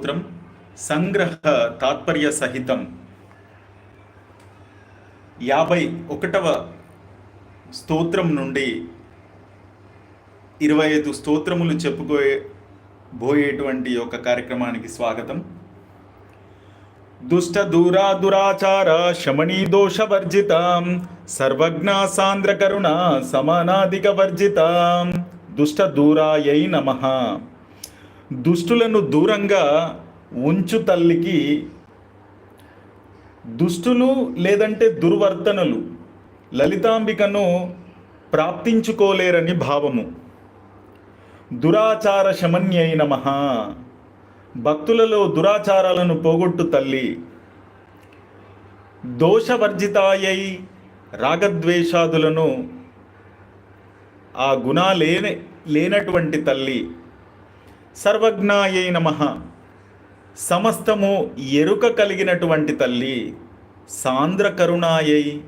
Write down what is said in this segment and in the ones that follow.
స్తోత్రం సంగ్రహ తాత్పర్య సహితం. యాభై ఒకటవ స్తోత్రం నుండి ఇరవై ఐదు స్తోత్రములు చెప్పుకోయే బోయేటువంటి ఒక కార్యక్రమానికి స్వాగతం. దుష్ట దూరా దురాచార శమనీ దోషవర్జిత సర్వజ్ఞ సాంద్ర కరుణ సమానాధిక వర్జిత. దుష్ట దూరాయై నమః. దుష్టులను దూరంగా ఉంచు తల్లికి దుష్టులు లేదంటే దుర్వర్తనలు లలితాంబికను ప్రాప్తించుకోలేరని భావము. దురాచార శమన్యై నమ. భక్తులలో దురాచారాలను పోగొట్టు తల్లి. దోషవర్జితాయై రాగద్వేషాదులను ఆ గుణాలేనే లేనటువంటి తల్లి. సర్వజ్ఞాయై నమ. సమస్తము ఎరుక కలిగినటువంటి తల్లి సాంద్ర కరుణాయై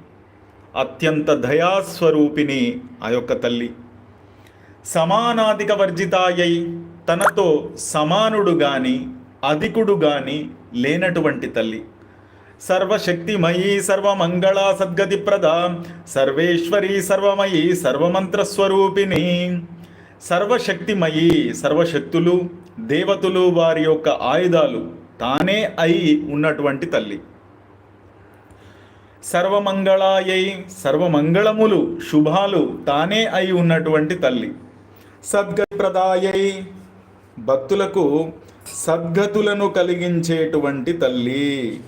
అత్యంత దయాస్వరూపిణి ఆ యొక్క తల్లి. సమానాధిక వర్జితాయై తనతో సమానుడు గాని అధికుడు గాని లేనటువంటి తల్లి. సర్వశక్తిమయీ సర్వమంగళ సద్గతి ప్రద సర్వేశ్వరి సర్వమయీ సర్వమంత్రస్వరూపిణి. సర్వశక్తిమయీ సర్వశక్తులు దేవతలు వారి యొక్క ఆయుధాలు తానే అయి ఉన్నటువంటి తల్లి. సర్వమంగళాయై సర్వమంగళములు శుభాలు తానే అయి ఉన్నటువంటి తల్లి. సద్గతిప్రదాయై భక్తులకు సద్గతులను కలిగించేటువంటి తల్లి.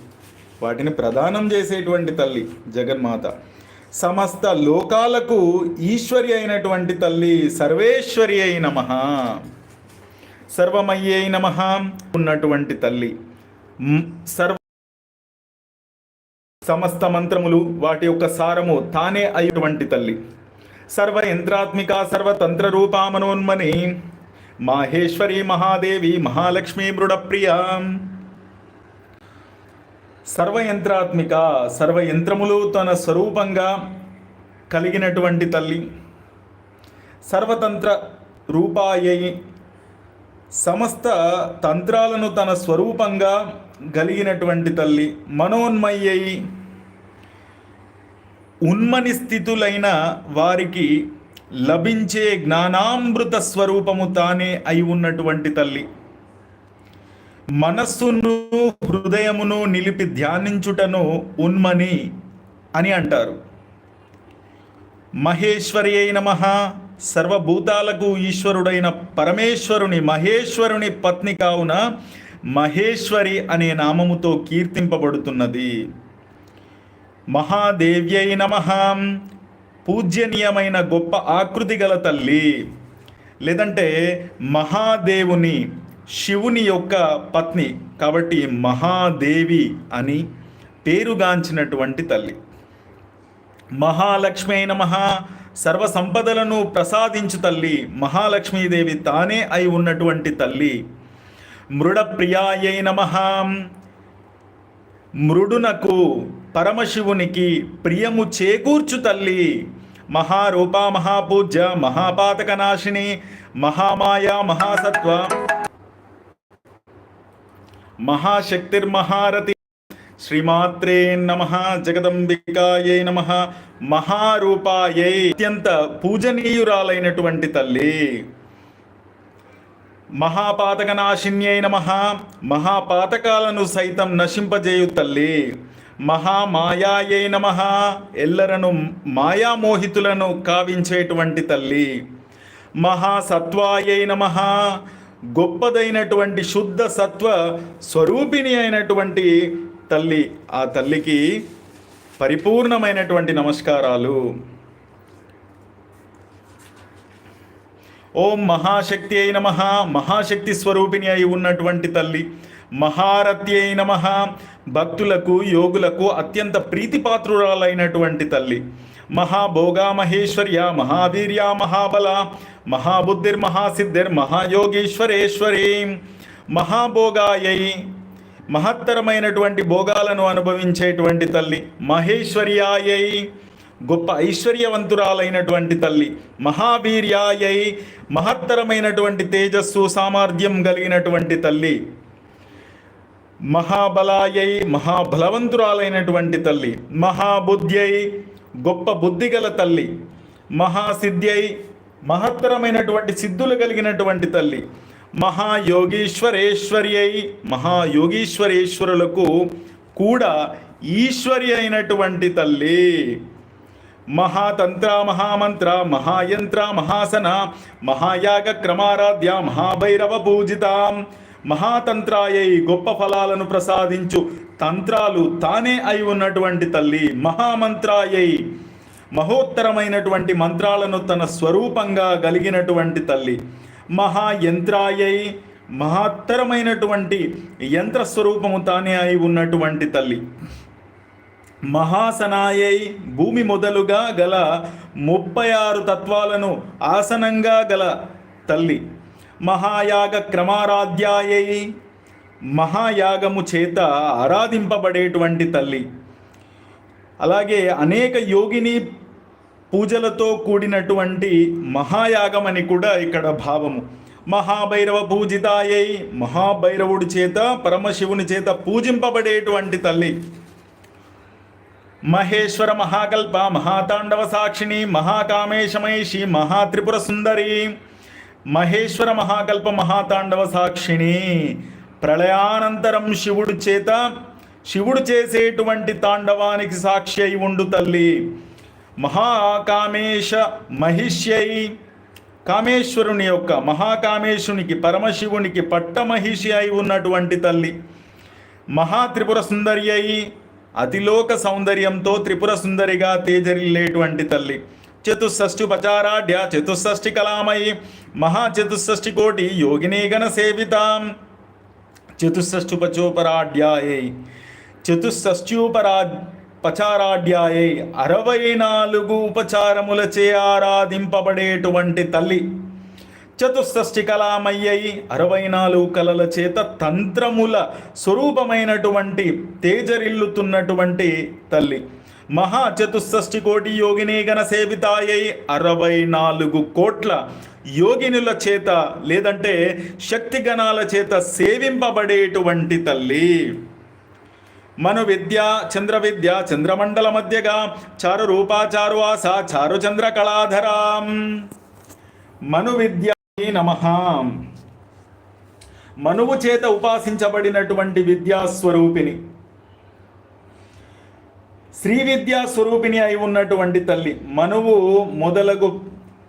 వాటిని ప్రదానం చేసేటువంటి తల్లి జగన్మాత. సమస్త లోకాలకు ఈశ్వరి అయినటువంటి తల్లి సర్వేశ్వరి అయి నమ. సర్వమయ్యై నమ ఉన్నటువంటి తల్లి. సర్వ సమస్త మంత్రములు వాటి యొక్క సారము తానే అయినటువంటి తల్లి. సర్వ యంత్రాత్మిక సర్వతంత్ర రూపామనోన్మని మాహేశ్వరి మహాదేవి మహాలక్ష్మి మృడప్రియ. సర్వయంత్రాత్మిక సర్వయంత్రములు తన స్వరూపంగా కలిగినటువంటి తల్లి సర్వతంత్ర రూపాయై సమస్త తంత్రాలను తన స్వరూపంగా కలిగినటువంటి తల్లి మనోన్మయ్యై ఉన్మని స్థితులైన వారికి లభించే జ్ఞానామృత స్వరూపము తానే అయి ఉన్నటువంటి తల్లి. మనస్సును హృదయమును నిలిపి ధ్యానించుటను ఉన్మని అని అంటారు. మహేశ్వరి అయిన మహా సర్వభూతాలకు ఈశ్వరుడైన పరమేశ్వరుని మహేశ్వరుని పత్ని కావున మహేశ్వరి అనే నామముతో కీర్తింపబడుతున్నది. మహాదేవ్యై నమ. పూజ్యనీయమైన గొప్ప ఆకృతి గల తల్లి. లేదంటే మహాదేవుని శివుని యొక్క పత్ని కాబట్టి మహాదేవి అని పేరుగాంచినటువంటి తల్లి. మహాలక్ష్మి అయిన మహా సర్వ సంపదలను ప్రసాదించు తల్లి మహాలక్ష్మీదేవి తానే అయి ఉన్నటువంటి తల్లి. మృడప్రియాయై నమ. మృడునకు పరమశివునికి ప్రియము చేకూర్చు తల్లి. మహారూప మహాపూజ్య మహాపాతక నాశిని మహామాయ మహాసత్వ. మహాశక్తిర్మహారతి. శ్రీమాత్రే నమ జగదంబికాయే నమ మహారూపాయే. అత్యంత పూజనీయురాలైనటువంటి తల్లి. మహాపాతకనాశిన్యై నమ మహాపాతకాలను సైతం నశింపజేయు తల్లి. మహామాయాయై నమ ఎల్లరను మాయామోహితులను కావించేటువంటి తల్లి. మహాసత్వాయై నమ గొప్పదైనటువంటి శుద్ధ సత్వ స్వరూపిణి అయినటువంటి తల్లి. ఆ తల్లికి పరిపూర్ణమైనటువంటి నమస్కారాలు. ఓం మహాశక్తి అయిన మహా మహాశక్తి స్వరూపిణి అయి ఉన్నటువంటి తల్లి. మహారథి అయిన మహా భక్తులకు యోగులకు అత్యంత ప్రీతిపాత్రురాలైనటువంటి తల్లి. మహాభోగా మహేశ్వర్య మహావీర్య మహాబల మహాబుద్ధిర్ మహాసిద్ధిర్ మహాయోగేశ్వరేశ్వరీ. మహాభోగాయై మహత్తరమైనటువంటి భోగాలను అనుభవించేటువంటి తల్లి మహేశ్వర్యాయై. గొప్ప ఐశ్వర్యవంతురాలైనటువంటి తల్లి మహావీర్యాయై. మహత్తరమైనటువంటి తేజస్సు సామర్థ్యం కలిగినటువంటి తల్లి మహాబలాయై మహాబలవంతురాలైనటువంటి తల్లి మహాబుద్ధ్యై గొప్ప బుద్ధిగల తల్లి మహాసిద్ధ్యై మహత్తరమైనటువంటి సిద్ధులు కలిగినటువంటి తల్లి. మహాయోగీశ్వరేశ్వరి అయి మహాయోగీశ్వరేశ్వరులకు కూడా ఈశ్వరి అయినటువంటి తల్లి. మహాతంత్ర మహామంత్ర మహాయంత్ర మహాసన మహాయాగ క్రమారాధ్య మహాభైరవ పూజిత. మహాతంత్రాయై గొప్ప ఫలాలను ప్రసాదించు తంత్రాలు తానే అయి ఉన్నటువంటి తల్లి. మహామంత్రాయై మహోత్తరమైనటువంటి మంత్రాలను తన స్వరూపంగా కలిగినటువంటి తల్లి. మహాయంత్రాయై మహత్తరమైనటువంటి యంత్ర స్వరూపము తానే అయి ఉన్నటువంటి తల్లి. మహాసనాయై భూమి మొదలుగా గల ముప్పై ఆరు తత్వాలను ఆసనంగా గల తల్లి. మహాయాగ క్రమారాధ్యాయై మహాయాగము చేత ఆరాధింపబడేటువంటి తల్లి. అలాగే అనేక యోగిని పూజలతో కూడినటువంటి మహాయాగం అని కూడా ఇక్కడ భావము. మహాభైరవ పూజితాయై మహాభైరవుడి చేత పరమశివుని చేత పూజింపబడేటువంటి తల్లి. మహేశ్వర మహాకల్ప మహాతాండవ సాక్షిణి మహాకామేశమహిషి మహాత్రిపుర సుందరి. మహేశ్వర మహాకల్ప మహాతాండవ సాక్షిణి. ప్రళయానంతరం శివుడి చేత శివుడు చేసేటువంటి తాండవానికి సాక్షి అయి ఉండు తల్లి. మహాకామేశ మహిష్యై కామేశ్వరుని యొక్క మహాకామేశునికి పరమశివునికి పట్టమహిషి అయి ఉన్నటువంటి తల్లి. మహాత్రిపుర సుందరి అయి అతిలోక సౌందర్యంతో త్రిపుర సుందరిగా తేజరిల్లేటువంటి తల్లి. చతుషష్ఠుపచారాఢ్య చతుషష్ఠి కళామయి మహా చతుషష్ఠి కోటి యోగిని గణ సేవితాం. చతుషష్ఠుపచోపరాఢ్యాయై చతుషష్ట్యూపరా పచారాఢ్యాయై అరవై నాలుగు ఉపచారములచే ఆరాధింపబడేటువంటి తల్లి. చతుషష్ఠి కళామయ్యై అరవై నాలుగు కళల చేత తంత్రముల స్వరూపమైనటువంటి తేజరిల్లుతున్నటువంటి తల్లి. మహా చతుషష్ఠి కోటి యోగిని గణ సేవితాయై అరవై నాలుగు కోట్ల యోగినుల చేత లేదంటే శక్తి గణాల చేత సేవింపబడేటువంటి తల్లి. మను విద్య చంద్ర విద్య చంద్రమండల మధ్యగా చారు రూపాచారు ఆస చారు చంద్ర కళాధరాం మను విద్య నమ మనువు చేత ఉపాసించబడినటువంటి విద్యాస్వరూపిణి శ్రీ విద్యా స్వరూపిణి అయి ఉన్నటువంటి తల్లి మనువు మొదలగు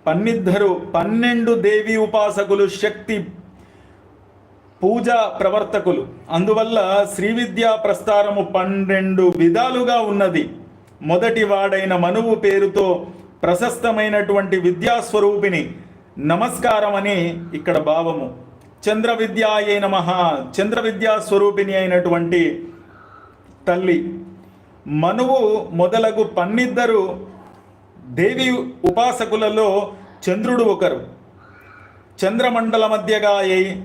పన్నిద్దరు పన్నెండు దేవి ఉపాసకులు శక్తి పూజ ప్రవర్తకులు. అందువల్ల శ్రీ విద్యా ప్రస్తారము పన్నెండు విధాలుగా ఉన్నది. మొదటి వాడైన మనువు పేరుతో ప్రశస్తమైనటువంటి విద్యాస్వరూపిణి నమస్కారం అని ఇక్కడ భావము. చంద్ర విద్యాయే నమ. చంద్ర విద్యా స్వరూపిణి అయినటువంటి తల్లి. మనువు మొదలగు పన్నిద్దరు దేవి ఉపాసకులలో చంద్రుడు ఒకరు. చంద్రమండల మధ్యగా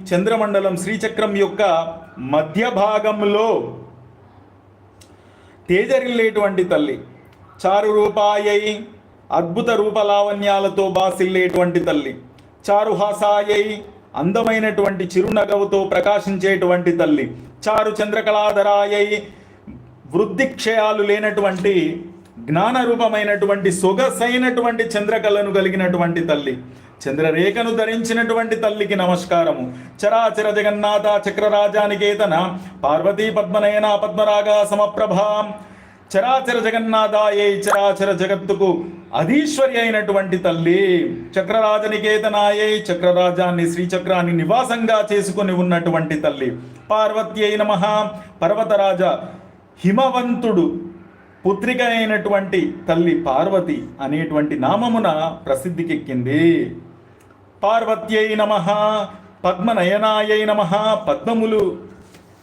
చంద్రమండలం శ్రీచక్రం యొక్క మధ్య భాగంలో తేజరిల్లేటువంటి తల్లి చారు రూపాయై అద్భుత రూపలావణ్యాలతో బాసిల్లేటువంటి తల్లి చారుహాసాయై అందమైనటువంటి చిరునగవుతో ప్రకాశించేటువంటి తల్లి చారు చంద్రకళాధరాయై వృద్ధిక్షయాలు లేనటువంటి జ్ఞానరూపమైనటువంటి సొగసైనటువంటి చంద్రకళను కలిగినటువంటి తల్లి చంద్రరేఖను ధరించినటువంటి తల్లికి నమస్కారము. చరాచర జగన్నాథ చక్రరాజానికేతన పార్వతీ పద్మనయన పద్మరాగ సమప్రభాం. చరాచర జగన్నాథాయే చరాచర జగత్తుకు అధీశ్వరి అయినటువంటి తల్లి. చక్రరాజనికేతనాయే చక్రరాజాన్ని శ్రీచక్రాన్ని నివాసంగా చేసుకుని ఉన్నటువంటి తల్లి. పార్వతి అయిన మహా పర్వతరాజ హిమవంతుడు పుత్రిక అయినటువంటి తల్లి పార్వతి అనేటువంటి నామమున ప్రసిద్ధికెక్కింది. పార్వత్యై నమ పద్మనయనాయై నమ పద్మములు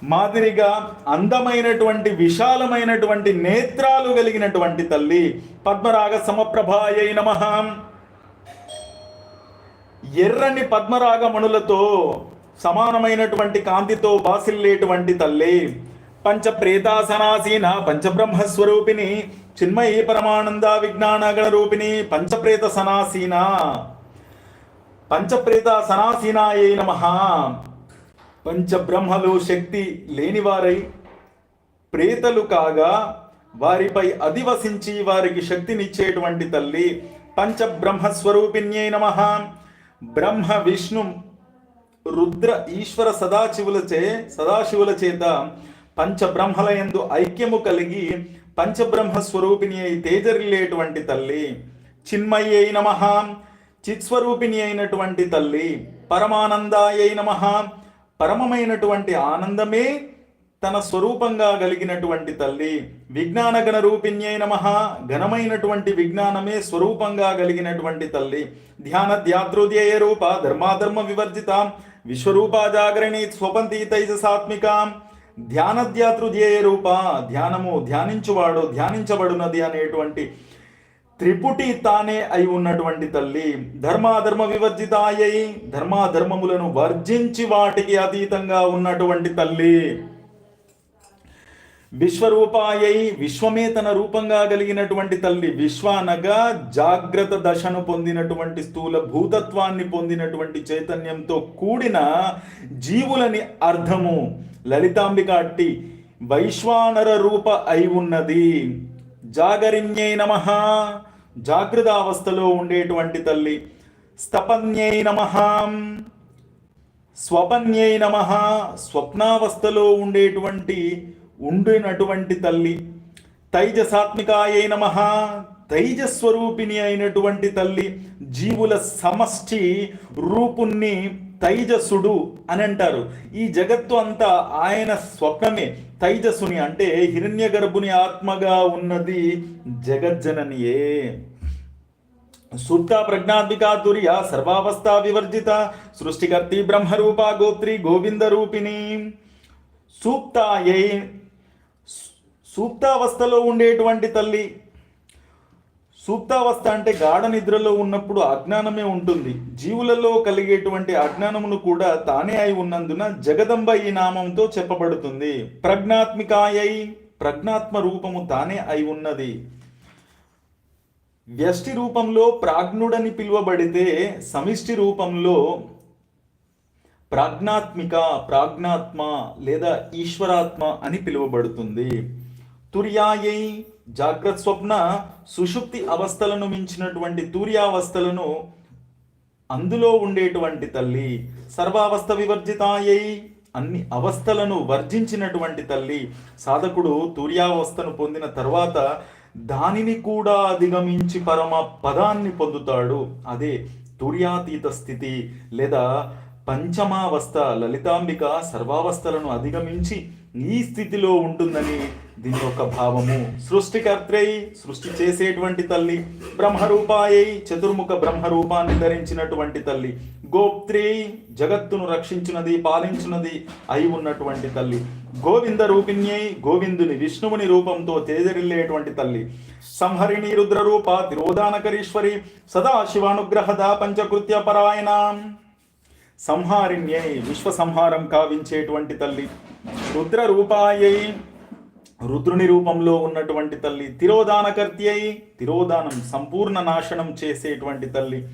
మాదిరిగా అందమైనటువంటి విశాలమైనటువంటి నేత్రాలు కలిగినటువంటి తల్లి పద్మరాగ సమప్రభాయై నమ. ఎర్రని పద్మరాగమణులతో సమానమైనటువంటి కాంతితో బాసిల్లేటువంటి తల్లి పంచప్రేతాసనాసీన పంచబ్రహ్మస్వరూపిణి చిన్మయీ పరమానంద విజ్ఞానగణ రూపిణి పంచప్రేత సనాసీన పంచప్రేత సనాసీనాయై నమ. పంచబ్రహ్మలు శక్తి లేనివారై ప్రేతలు కాగా వారిపై అధివసించి వారికి శక్తినిచ్చేటువంటి తల్లి పంచబ్రహ్మస్వరూపిణ్యై నమ. బ్రహ్మ విష్ణు రుద్ర ఈశ్వర సదాశివులచే సదాశివుల చేత పంచబ్రహ్మలయందు ఐక్యము కలిగి పంచబ్రహ్మ స్వరూపిణి అయి తేజరిల్లేటువంటి తల్లి చిన్మయ్యై నమ. చిత్స్వరూపిణి అయినటువంటి తల్లి పరమానందాయై నమ. పరమమైనటువంటి ఆనందమే తన స్వరూపంగా కలిగినటువంటి తల్లి. విజ్ఞానగణ రూపిణ్యై నమ. ఘనమైనటువంటి విజ్ఞానమే స్వరూపంగా కలిగినటువంటి తల్లి. ధ్యాన ధ్యాతృధ్యేయ రూప ధర్మాధర్మ వివర్జిత. విశ్వరూప జాగరణి స్వపంతి తైజసాత్మిక ధ్యాన ధ్యాతృధ్యేయ రూప ధ్యానము ధ్యానించువాడు ధ్యానించబడునది అనేటువంటి త్రిపుటి తానే అయి ఉన్నటువంటి తల్లి ధర్మాధర్మ వివర్జితాయై ధర్మాధర్మములను వర్జించి వాటికి అతీతంగా ఉన్నటువంటి తల్లి విశ్వరూపాయై విశ్వమే తన రూపంగా కలిగినటువంటి తల్లి విశ్వానగా జాగ్రత్త దశను పొందినటువంటి స్థూల భూతత్వాన్ని పొందినటువంటి చైతన్యంతో కూడిన జీవులని అర్థము లలితాంబిక అట్టి వైశ్వానర రూప అయి ఉన్నది. జాగరిణ్యై నమ. జాగృత అవస్థలో ఉండేటువంటి తల్లి. స్తపన్యై నమ. స్వపన్యై నమ. స్వప్నావస్థలో ఉండేటువంటి ఉండినటువంటి తల్లి. తైజసాత్మికాయై నమ. తైజస్వరూపిణి అయినటువంటి తల్లి. జీవుల సమష్టి రూపుణ్ణి తైజసుడు అని అంటారు. ఈ జగత్తు అంతా ఆయన స్వప్నమే. తైజస్సుని అంటే హిరణ్య గర్భుని ఆత్మగా ఉన్నది జగజ్జననియే. సూప్త ప్రజ్ఞాత్మికా తుర్య సర్వావస్థా వివర్జిత సృష్టికర్తి బ్రహ్మరూప గోత్రి గోవింద రూపిణి. సూక్తాయై సూక్తావస్థలో ఉండేటువంటి తల్లి సూక్తావస్థ అంటే గాఢ నిద్రలో ఉన్నప్పుడు అజ్ఞానమే ఉంటుంది. జీవులలో కలిగేటువంటి అజ్ఞానమును కూడా తానే అయి ఉన్నందున జగదంబ ఈ నామంతో చెప్పబడుతుంది. ప్రజ్ఞాత్మికాయై ప్రజ్ఞాత్మ రూపము తానే అయి ఉన్నది. వ్యష్టి రూపంలో ప్రాజ్ఞుడని పిలువబడితే సమిష్టి రూపంలో ప్రాజ్ఞాత్మిక ప్రాజ్ఞాత్మ లేదా ఈశ్వరాత్మ అని పిలువబడుతుంది. తుర్యాయై జాగ్రత్త స్వప్న సుషుప్తి అవస్థలను మించినటువంటి తూర్యావస్థలను అందులో ఉండేటువంటి తల్లి సర్వావస్థ వివర్జితాయై అన్ని అవస్థలను వర్జించినటువంటి తల్లి సాధకుడు తూర్యావస్థను పొందిన తర్వాత దానిని కూడా అధిగమించి పరమ పదాన్ని పొందుతాడు. అదే తూర్యాతీత స్థితి లేదా పంచమావస్థ లలితాంబిక సర్వావస్థలను అధిగమించి ఈ స్థితిలో ఉంటుందని దీని యొక్క భావము. సృష్టికర్త్రై సృష్టి చేసేటువంటి తల్లి బ్రహ్మరూపాయై చతుర్ముఖ బ్రహ్మరూపాన్ని ధరించినటువంటి తల్లి గోప్త్రి జగత్తును రక్షించినది పాలించినది అయి ఉన్నటువంటి తల్లి గోవింద రూపిణ్యై గోవిందుని విష్ణువుని రూపంతో తేజరిల్లేటువంటి తల్లి సంహరిణి రుద్రరూప తిరోదానకరీశ్వరి తిరోధానకరీశ్వరి సదాశివానుగ్రహద పంచకృత్య పరాయణ సంహారిణ్యై విశ్వ సంహారం కావించేటువంటి తల్లి రుద్ర రూపాయై రుద్రుని రూపంలో ఉన్నటువంటి తల్లి తిరోధానకర్తి అయి తిరోధానం సంపూర్ణ నాశనం చేసేటువంటి తల్లి.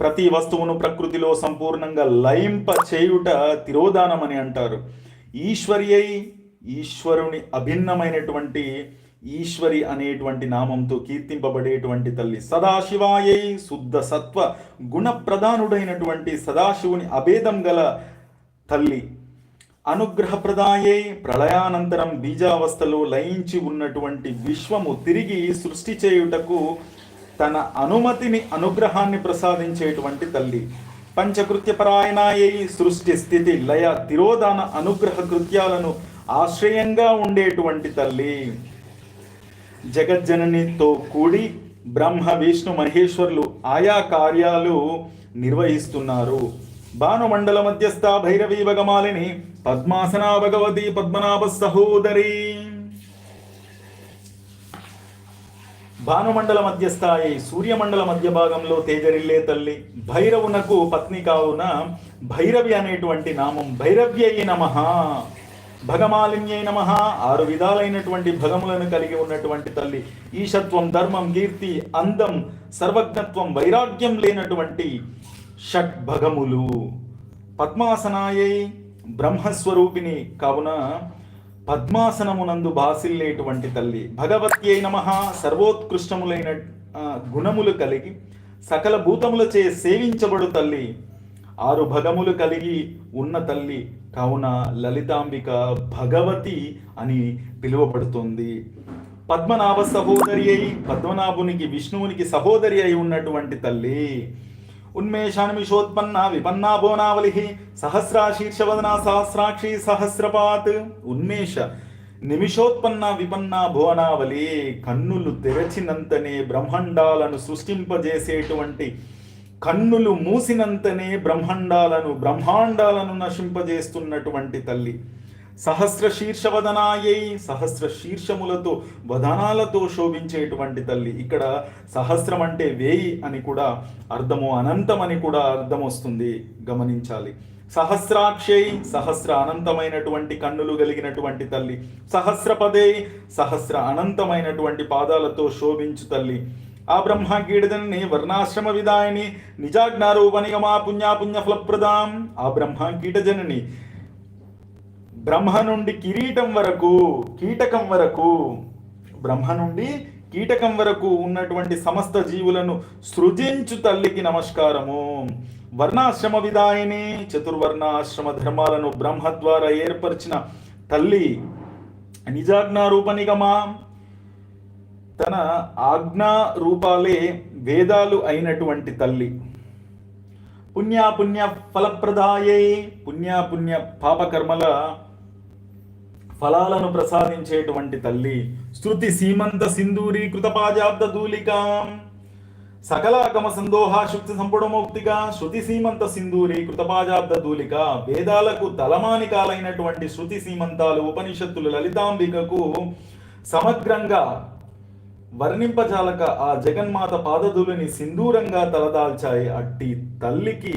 ప్రతి వస్తువును ప్రకృతిలో సంపూర్ణంగా లయింప చేయుట తిరోధానం అని అంటారు. ఈశ్వరి అయి ఈశ్వరుని అభిన్నమైనటువంటి ఈశ్వరి అనేటువంటి నామంతో కీర్తింపబడేటువంటి తల్లి సదాశివాయై శుద్ధ సత్వ గుణప్రధానుడైనటువంటి సదాశివుని అభేదం గల తల్లి. అనుగ్రహప్రదాయే ప్రళయానంతరం బీజావస్థలో లయించి ఉన్నటువంటి విశ్వము తిరిగి సృష్టి చేయుటకు తన అనుమతిని అనుగ్రహాన్ని ప్రసాదించేటువంటి తల్లి. పంచకృత్యపరాయణాయై సృష్టి స్థితి లయ తిరోధాన అనుగ్రహ కృత్యాలను ఆశ్రయంగా ఉండేటువంటి తల్లి. జగజ్జననితో కూడి బ్రహ్మ విష్ణు మహేశ్వరులు ఆయా కార్యాలు నిర్వహిస్తున్నారు. భానుమండల మధ్యస్థ భైరవి భగమాలిని పద్మాసనా భగవతి పద్మనాభ సహోదరి. భానుమండల మధ్యస్థాయి సూర్యమండల మధ్య భాగంలో తేజరిల్లే తల్లి భైరవునకు పత్ని కావున భైరవి అనేటువంటి నామం భైరవ్యై నమః. భగమాలిన్యై నమ. ఆరు విధాలైనటువంటి భగములను కలిగి ఉన్నటువంటి తల్లి. ఈశత్వం ధర్మం కీర్తి అందం సర్వజ్ఞత్వం వైరాగ్యం లేనటువంటి షట్ భగములు పద్మాసనాయై బ్రహ్మస్వరూపిణి కావున పద్మాసనమునందు బాసిల్లేటువంటి తల్లి భగవత్యై నమ సర్వోత్కృష్టములైన గుణములు కలిగి సకల భూతములచే సేవించబడు తల్లి ఆరు భగములు కలిగి ఉన్న తల్లి కావున లలితాంబిక భగవతి అని పిలువబడుతుంది. పద్మనాభ సహోదరి అయి పద్మనాభునికి విష్ణువునికి సహోదరి అయి ఉన్నటువంటి తల్లి ఉన్మేషాన్మిషోత్పన్న విపన్నా బోనావలి సహస్రాశీర్షవదన సహస్రాక్షి సహస్రపాత్ ఉన్మేష నిమిషోత్పన్న విపన్న భువనావలి కన్నులు తెరచినంతనే బ్రహ్మాండాలను సృష్టింపజేసేటువంటి కన్నులు మూసినంతనే బ్రహ్మాండాలను బ్రహ్మాండాలను నశింపజేస్తున్నటువంటి తల్లి. సహస్ర శీర్షవదనాయై సహస్ర శీర్షములతో వదనాలతో శోభించేటువంటి తల్లి. ఇక్కడ సహస్రం అంటే వేయి అని కూడా అర్థము అనంతం అని కూడా అర్థం వస్తుంది గమనించాలి. సహస్రాక్షై సహస్ర అనంతమైనటువంటి కన్నులు కలిగినటువంటి తల్లి. సహస్రపదే సహస్ర అనంతమైనటువంటి పాదాలతో శోభించు తల్లి. ఆ బ్రహ్మ కీడదని వర్ణాశ్రమ విదాయని నిజాజ్ఞారూపనిగమా పుణ్యాపుణ్య ఫలప్రదాం ఆ బ్రహ్మ కీటజనని బ్రహ్మ నుండి కిరీటం వరకు కీటకం వరకు బ్రహ్మ నుండి కీటకం వరకు ఉన్నటువంటి సమస్త జీవులను సృజించు తల్లికి నమస్కారము. వర్ణాశ్రమ విదాయని చతుర్వర్ణాశ్రమ ధర్మాలను బ్రహ్మ ద్వారా ఏర్పరిచిన తల్లి నిజాజ్ఞా రూపనిగమా తన ఆజ్ఞా రూపాలే వేదాలు అయినటువంటి తల్లి. పుణ్యాపుణ్య ఫలప్రదాయే పుణ్యాపుణ్య పాపకర్మల ఫలాలను ప్రసాదించేటువంటి తల్లి. స్థుతి సీమంత సింధూరి కృతపాజాబ్ద ధూలిక సకలాగమ సందోహ శుక్తి సంపుడమౌక్తిక శృతి సీమంత సింధూరి కృతపాజాబ్ద ధూలిక వేదాలకు తలమానికాలైనటువంటి శృతి సీమంతాలు ఉపనిషత్తులు లలితాంబికకు సమగ్రంగా వర్ణింపజాలక ఆ జగన్మాత పాదదులని సింధూరంగా తలదాల్చాయి అట్టి తల్లికి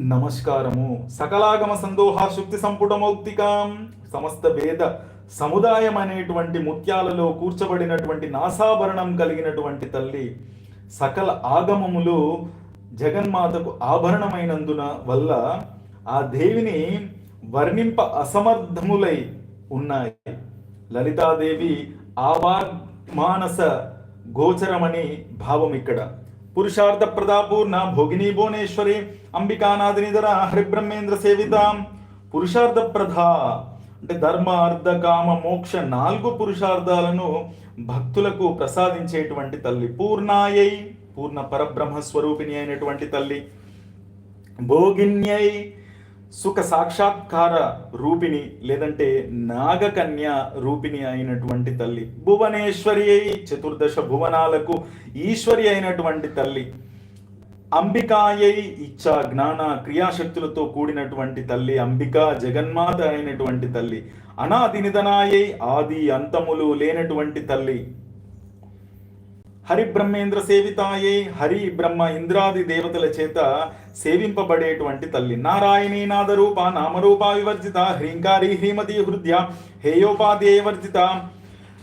నమస్కారము. సకలాగమ సందోహ శుక్తి సంపుటమౌక్తికాం సమస్త వేద సముదాయం అనేటువంటి ముత్యాలలో కూర్చబడినటువంటి నాసాభరణం కలిగినటువంటి తల్లి సకల ఆగమములు జగన్మాతకు ఆభరణమైనందున వల్ల ఆ దేవిని వర్ణింప అసమర్థములై ఉన్నాయి. లలితాదేవి ఆవాగ్మానస గోచరమని భావం ఇక్కడ. పురుషార్థ ప్రదాపూర్ణ భోగిని భువనేశ్వరి అంబికానాదినిధర హరిబ్రహ్మేంద్ర సేవిత. పురుషార్థ ప్రధ అంటే ధర్మ అర్థ కామ మోక్ష నాలుగు పురుషార్థాలను భక్తులకు ప్రసాదించేటువంటి తల్లి పూర్ణాయై పూర్ణ పరబ్రహ్మ స్వరూపిణి అయినటువంటి తల్లి భోగిన్యై సుఖ సాక్షాత్కార రూపిణి లేదంటే నాగకన్య రూపిణి అయినటువంటి తల్లి భువనేశ్వరి అయి చతుర్దశ భువనాలకు ఈశ్వరి అయినటువంటి తల్లి అంబికాయై ఇచ్చా జ్ఞాన క్రియాశక్తులతో కూడినటువంటి తల్లి అంబిక జగన్మాత అయినటువంటి తల్లి అనాది నిధనాయై ఆది అంతములు లేనటువంటి తల్లి. హరి బ్రహ్మేంద్ర సేవితాయే హరి బ్రహ్మ ఇంద్రాది దేవతల చేత సేవింపబడేటువంటి తల్లి. నారాయణీ నాదరూప నామరూప వివర్జిత హ్రీంకారి హ్రీమతి హృదయ హేయోపాధ్యేయ వర్జిత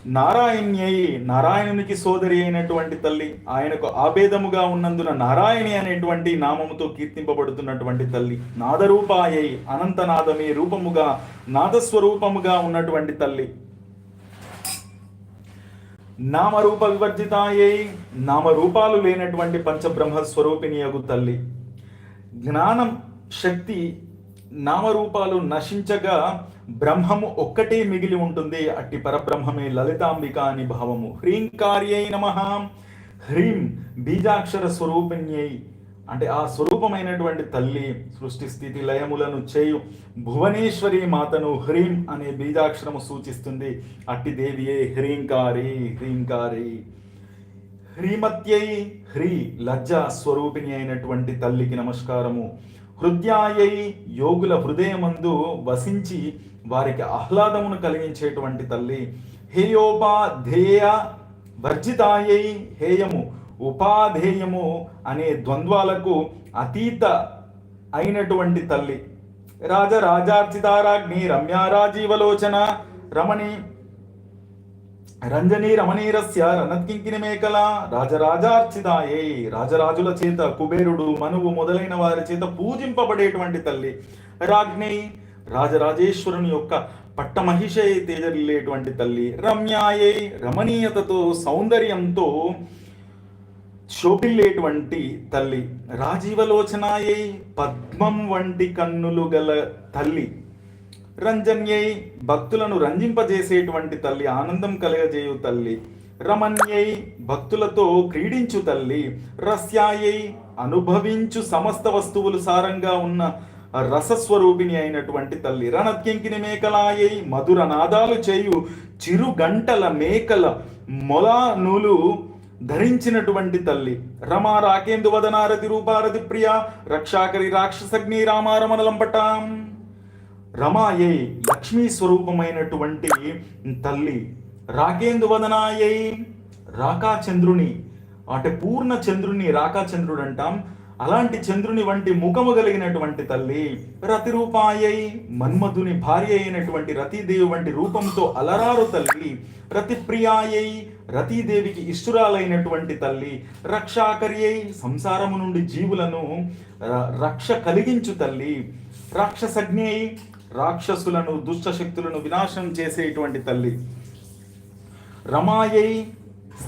నారాయణ్యై నారాయణునికి సోదరి అయినటువంటి తల్లి ఆయనకు ఆభేదముగా ఉన్నందున నారాయణి అనేటువంటి నామముతో కీర్తింపబడుతున్నటువంటి తల్లి నాదరూపాయై అనంతనాదమే రూపముగా నాదస్వరూపముగా ఉన్నటువంటి తల్లి. నామరూప వివర్జితాయై నామరూపాలు లేనటువంటి పంచబ్రహ్మ స్వరూపిణి యగు తల్లి. జ్ఞానం శక్తి నామరూపాలు నశించగా బ్రహ్మము ఒక్కటే మిగిలి ఉంటుంది. అట్టి పరబ్రహ్మమే లలితాంబిక అని భావము. హ్రీంకార్యై నమ. హ్రీం బీజాక్షర స్వరూపిణ్యై. అంటే ఆ స్వరూపమైనటువంటి తల్లి సృష్టి స్థితి లయములను చేయు భువనేశ్వరి మాతను హ్రీం అనే బీజాక్షరము సూచిస్తుంది. అట్టి దేవియే హ్రీంకారి హ్రీంకారి. హ్రీమత్యై హ్రీ లజ్జ స్వరూపిణి అయినటువంటి తల్లికి నమస్కారము. హృదయాయై యోగుల హృదయమందు వసించి వారికి ఆహ్లాదమును కలిగించేటువంటి తల్లి హేయోపాధేయ వర్జితాయై హేయము ఉపాధేయము అనే ద్వంద్వాలకు అతీత అయినటువంటి తల్లి. రాజ రాజార్చితారాగ్ని రమ్యారాజీవలోచన రమణి రంజనీ రమణీరస్య రణత్కింకిని మేకల రాజరాజార్చితాయే. రాజరాజుల చేత కుబేరుడు మనువు మొదలైన వారి చేత పూజింపబడేటువంటి తల్లి రాజ్ఞై. రాజరాజేశ్వరుని యొక్క పట్టమహిషై తేజరిల్లేటువంటి తల్లి రమ్యాయే. రమణీయతతో సౌందర్యంతో శోభిల్లేటువంటి తల్లి రాజీవలోచనాయే. పద్మం వంటి కన్నులు గల తల్లి రంజన్యై భక్తులను రంజింపజేసేటువంటి తల్లి ఆనందం కలగజేయు తల్లి. రమణ్యై భక్తులతో క్రీడించు తల్లి. రస్యాయై అనుభవించు సమస్త వస్తువులు సారంగా ఉన్న రసస్వరూపిణి అయినటువంటి తల్లి. రణత్యంకిని మేకలాయై మధుర నాదాలు చేయు చిరు గంటల మేకల మొలానులు ధరించినటువంటి తల్లి. రమా రాకేందు వదనారతి రూపారతి ప్రియ. రక్షాకరి రాక్షసగ్ని రామారమనలంపటాం రమాయై లక్ష్మీ స్వరూపమైనటువంటి తల్లి రాకేందువదనాయై రాకాచంద్రుని అంటే పూర్ణ చంద్రుని రాకాచంద్రుడు అంటాం అలాంటి చంద్రుని వంటి ముఖము కలిగినటువంటి తల్లి రతిరూపాయై మన్మధుని భార్య అయినటువంటి రతీదేవి వంటి రూపంతో అలరారు తల్లి రతిప్రియాయై రతీదేవికి ఇష్టురాలైనటువంటి తల్లి రక్షాకర్యై సంసారము నుండి జీవులను ర- రక్ష కలిగించు తల్లి రాక్షసజ్ఞై రాక్షసులను దుష్ట శక్తులను వినాశనం చేసేటువంటి తల్లి. రమాయై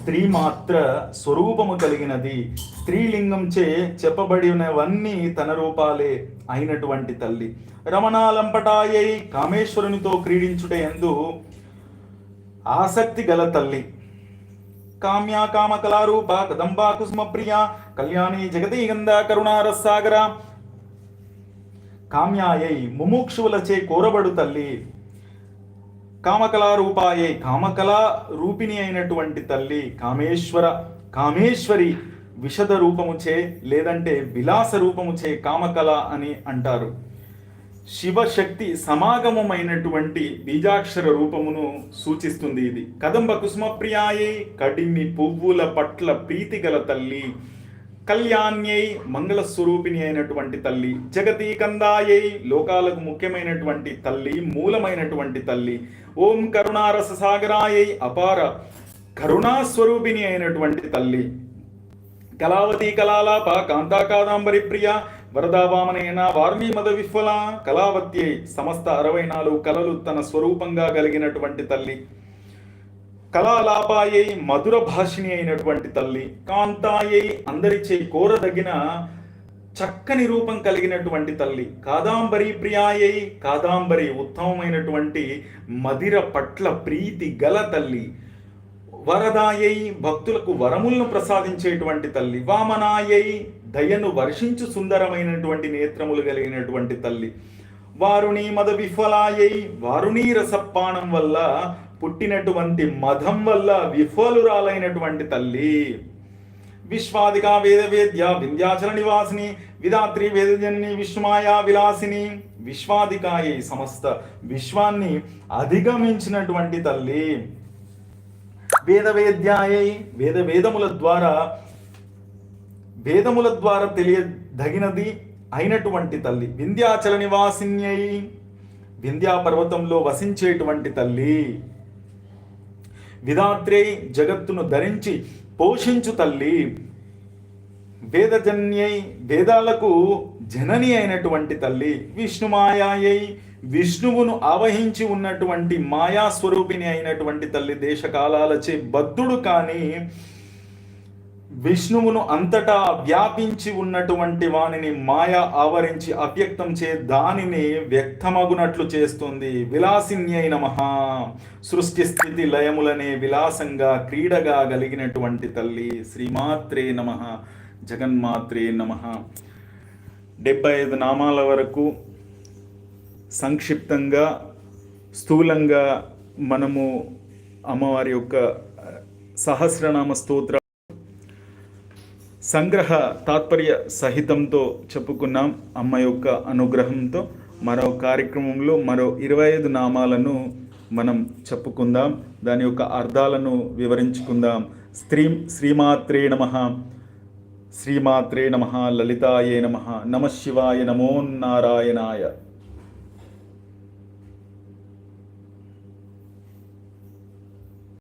స్త్రీ మాత్ర స్వరూపము కలిగినది. స్త్రీలింగంచే చెప్పబడినవన్నీ తన రూపాలే అయినటువంటి తల్లి. రమణాలంపటాయై కామేశ్వరునితో క్రీడించుట ఎందు ఆసక్తి గల తల్లి. కామ్యా కామ కళారూప కదంబా కుసుమ ప్రియ కళ్యాణి జగతి గంధ కరుణారసాగర కామ్యాయై ముముక్షువులచే కోరబడు తల్లి. కామకళారూపాయే కామకళా రూపిణి అయినటువంటి తల్లి కామేశ్వర కామేశ్వరి విషద రూపముచే లేదంటే విలాస రూపముచే కామకళ అని అంటారు. శివశక్తి సమాగమమైనటువంటి బీజాక్షర రూపమును సూచిస్తుంది ఇది. కదంబ కుసుమప్రియాయే కడిమి పువ్వుల పట్ల ప్రీతిగల తల్లి. కళ్యాణ్యై మంగళ స్వరూపిణి అయినటువంటి తల్లి జగతి కందాయై లోకాలకు ముఖ్యమైనటువంటి తల్లి మూలమైనటువంటి తల్లి ఓం కరుణారస సాగరాయై అపార కరుణా స్వరూపిణి అయినటువంటి తల్లి. కళావతి కళాలాప కాంతా కాదాంబరి ప్రియ వరదావామనైన వార్మీ మద విఫల కళావత్యై సమస్త అరవై నాలుగు కళలు తన స్వరూపంగా కలిగినటువంటి తల్లి. కళాలాపాయై మధుర భాషిణి అయినటువంటి తల్లి కాంతాయై అందరిచే కోరదగిన చక్కని రూపం కలిగినటువంటి తల్లి కాదాంబరి ప్రియాయై కాదాంబరి ఉత్తమమైనటువంటి మదిర పట్ల ప్రీతి గల తల్లి వరదాయై భక్తులకు వరములను ప్రసాదించేటువంటి తల్లి వామనాయై దయను వర్షించు సుందరమైనటువంటి నేత్రములు కలిగినటువంటి తల్లి వారుని మద విఫలాయై వారుని రసపానం వల్ల పుట్టినటువంటి మధం వల్ల విఫలురాలైనటువంటి తల్లి. విశ్వాదిక వేద వేద్య వింధ్యాచల నివాసిని విధాత్రి వేదజనని విశ్వమాయా విలాసిని. విశ్వాదికాయై సమస్త విశ్వాన్ని అధిగమించినటువంటి తల్లి. వేదవేద్యాయై వేద వేదముల ద్వారా వేదముల ద్వారా తెలియదగినది అయినటువంటి తల్లి. వింధ్యాచల నివాసిన్యై వింధ్యా పర్వతంలో వసించేటువంటి తల్లి. విధాత్రే జగత్తును ధరించి పోషించు తల్లి. వేదజన్యై వేదాలకు జనని అయినటువంటి తల్లి. విష్ణుమాయాయై విష్ణువును ఆవహించి ఉన్నటువంటి మాయా స్వరూపిణి అయినటువంటి తల్లి దేశకాలాలచే బద్ధుడు కానీ విష్ణువును అంతటా వ్యాపించి ఉన్నటువంటి వానిని మాయ ఆవరించి అవ్యక్తం చే దానిని వ్యక్తమగునట్లు చేస్తుంది. విలాసిన్యై నమః. సృష్టి స్థితి లయములనే విలాసంగా క్రీడగా కలిగినటువంటి తల్లి శ్రీమాత్రే నమ. జగన్మాత్రే నమ. డెబ్బై ఐదు నామాల వరకు సంక్షిప్తంగా స్థూలంగా మనము అమ్మవారి యొక్క సహస్రనామ స్తోత్ర సంగ్రహ తాత్పర్య సహితంతో చెప్పుకున్నాం అమ్మ యొక్క అనుగ్రహంతో. మరో కార్యక్రమంలో మరో ఇరవై ఐదు నామాలను మనం చెప్పుకుందాం. దాని యొక్క అర్థాలను వివరించుకుందాం. స్త్రీ శ్రీమాత్రే నమ. శ్రీమాత్రే నమ. లలితాయే నమ. నమ శివాయ నమో నారాయణాయ.